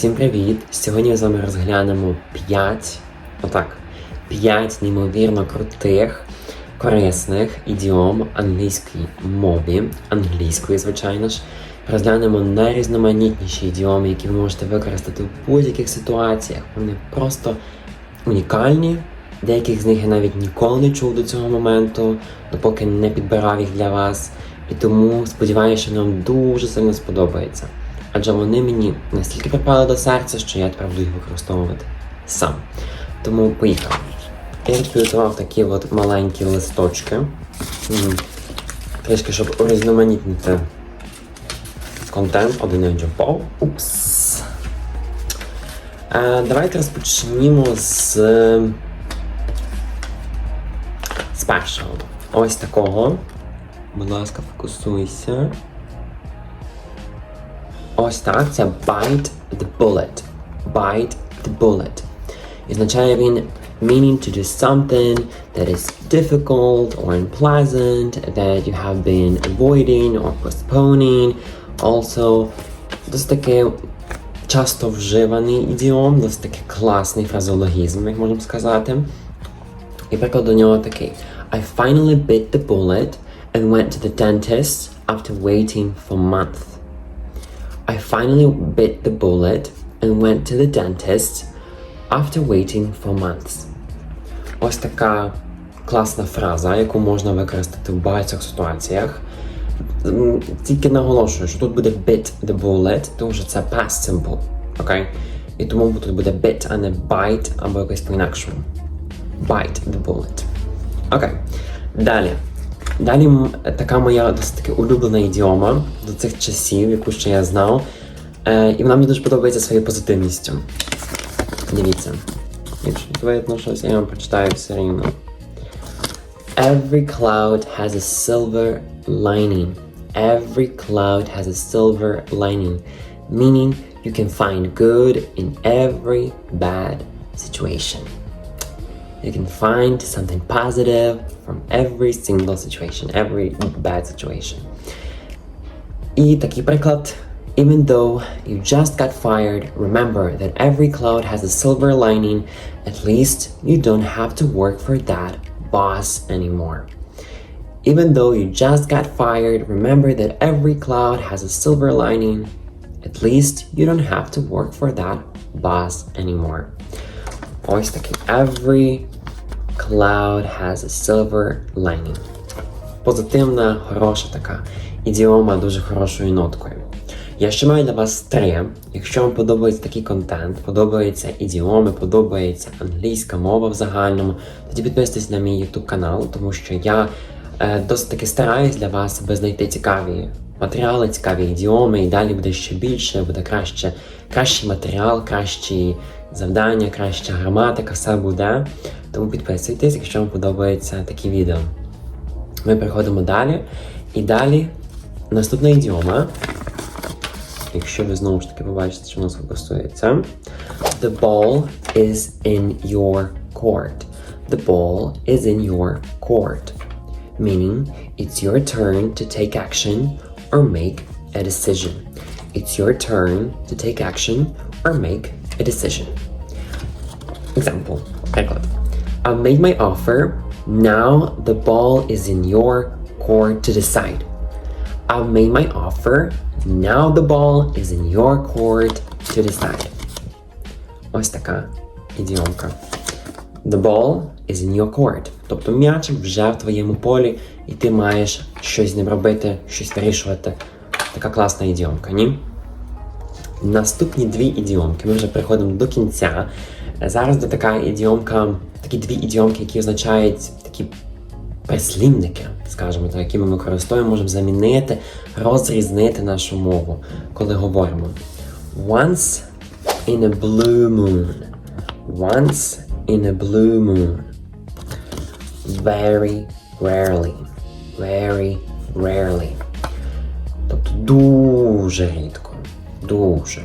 Всім привіт! Сьогодні з вами розглянемо 5, отак, 5 неймовірно крутих, корисних ідіом англійської мові, англійської, звичайно ж. Розглянемо найрізноманітніші ідіоми, які ви можете використати в будь-яких ситуаціях. Вони просто унікальні. Деяких з них я навіть ніколи не чув до цього моменту, допоки не підбирав їх для вас. І тому сподіваюся, що вам дуже сильно сподобається. Адже вони мені настільки припали до серця, що я тепер буду їх використовувати сам. Тому поїхали. Я підготував такі от маленькі листочки. Трішки, щоб урізноманітнити контент, один я. Упс. Е, давайте розпочнімо з, з першого. Ось такого. Будь ласка, фокусуйся. Ось так, це bite the bullet. Bite the bullet. І означає він meaning to do something that is difficult or unpleasant that you have been avoiding or postponing. Also, досить таки часто вживаний ідіом, досить таки класний фразеологізм, як можемо сказати. І приклад до нього такий. I finally bit the bullet and went to the dentist after waiting for months. I finally bit the bullet and went to the dentist after waiting for months. Ось така класна фраза, яку можна використати в багатьох ситуаціях. Тільки наголошую, що тут буде bit the bullet, тому що це past simple. Окей? І тому тут буде bit, а не bite, або якось по-інакшому. Bite the bullet. Окей. Далі. Далі м, така моя досить таки улюблена ідіома до цих часів, яку ще я знав. Е, і вона мені дуже подобається своєю позитивністю. Дивіться. Якщо тут видно щось, я вам прочитаю все рівно. Every cloud has a silver lining. Every cloud has a silver lining, meaning you can find good in every bad situation. You can find something positive from every single situation, every bad situation. І такий приклад. Even though you just got fired, remember that every cloud has a silver lining. At least you don't have to work for that boss anymore. Even though you just got fired, remember that every cloud has a silver lining. At least you don't have to work for that boss anymore. Ось такий. Every cloud has a silver lining. Позитивна, хороша така ідіома дуже хорошою ноткою. Я ще маю для вас три. Якщо вам подобається такий контент, подобаються ідіоми, подобається англійська мова в загальному, тоді підписуйтесь на мій YouTube канал, тому що я е, досить таки стараюсь для вас, аби знайти цікаві матеріали, цікаві ідіоми, і далі буде ще більше, буде краще, кращий матеріал, кращі завдання, краща граматика, все буде. Тому підписуйтесь, якщо вам подобаються такі відео. Ми переходимо далі. І далі наступна ідіома. Якщо ви знову ж таки побачите, що у нас фокусується. The ball is in your court. The ball is in your court. Meaning, it's your turn to take action or make a decision. It's your turn to take action or make a decision. Example, приклад. I've made my offer. Now the ball is in your court to decide. I've made my offer. Now the ball is in your court to decide. Ось така ідіомка. The ball is in your court. Тобто м'ячик вже в твоєму полі, і ти маєш щось з ним робити, щось вирішувати. Така класна ідіомка, ні? Наступні дві ідіомки. Ми вже приходимо до кінця. Зараз до така ідіомка, такі дві ідіомки, які означають такі прислівники, скажімо так, які ми використовуємо, можемо замінити, розрізнити нашу мову, коли говоримо. Once in a blue moon. Once in a blue moon. Very rarely. Very rarely. Тобто дуже рідко. Дуже.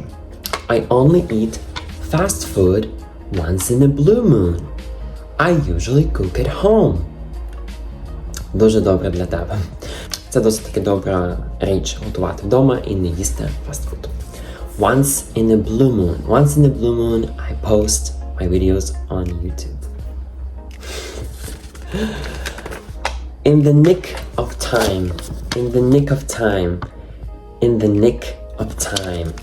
I only eat fast food once in a blue moon. I usually cook at home. Дуже добре для тебе. Це досить таки добра річ готувати вдома і не їсти фастфуд. Once in a blue moon. Once in a blue moon, I post my videos on YouTube. In the nick of time. In the nick of time. In the nick of time.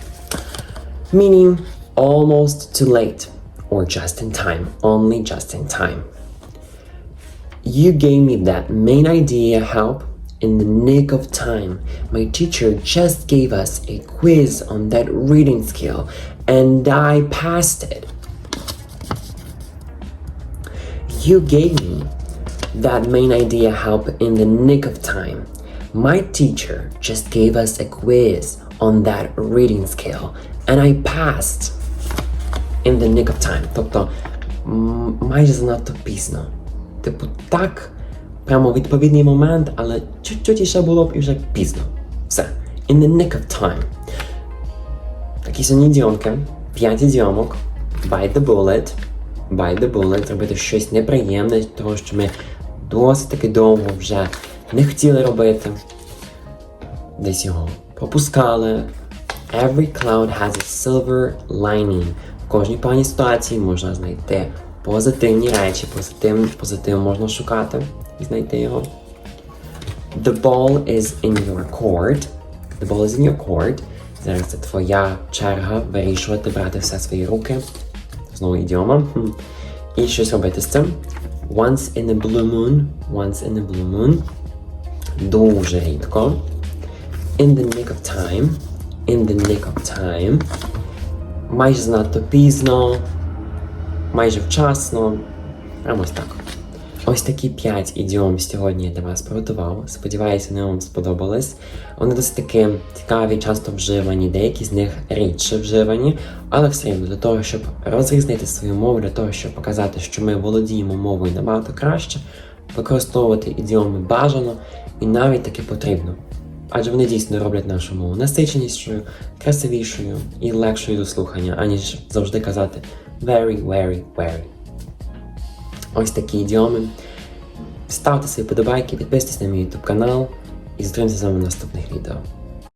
Meaning almost too late or just in time. Only just in time. You gave me that main idea help in the nick of time. My teacher just gave us a quiz on that reading skill and I passed it. You gave me that main idea help in the nick of time. My teacher just gave us a quiz on that reading skill and I passed in the nick of time. Тобто майже занадто пізно. Типу, так, прямо відповідний момент, але чуть-чуть іще було б і вже пізно. Все. In the nick of time. Такі сьогодні ідіомки. П'ять ідіомок. Bite the bullet. Bite the bullet. Робити щось неприємне, того, що ми досить таки довго вже не хотіли робити. Десь його пропускали. Every cloud has a silver lining. В кожній поганій ситуації можна знайти позитивні речі, позитив, позитив можна шукати і знайти його. The ball is in your court. The ball is in your court. Зараз це твоя черга вирішувати, брати все свої руки. Знову ідіома. І щось робити з цим. Once in a blue moon. Once in a blue moon. Дуже рідко. In the nick of time. In the nick of time. Майже занадто пізно. Майже вчасно. Прямо ось так. Ось такі 5 ідіом сьогодні я для вас приготував. Сподіваюся, вони вам сподобались. Вони досить таки цікаві, часто вживані, деякі з них рідше вживані, але все рівно для того, щоб розрізнити свою мову, для того, щоб показати, що ми володіємо мовою набагато краще, використовувати ідіоми бажано і навіть таки потрібно. Адже вони дійсно роблять нашу мову насиченішою, красивішою і легшою до слухання, аніж завжди казати very, very, very. Ось такі ідіоми. Ставте свої подобайки, підписуйтесь на мій YouTube канал і зустрінемося з вами в наступних відео.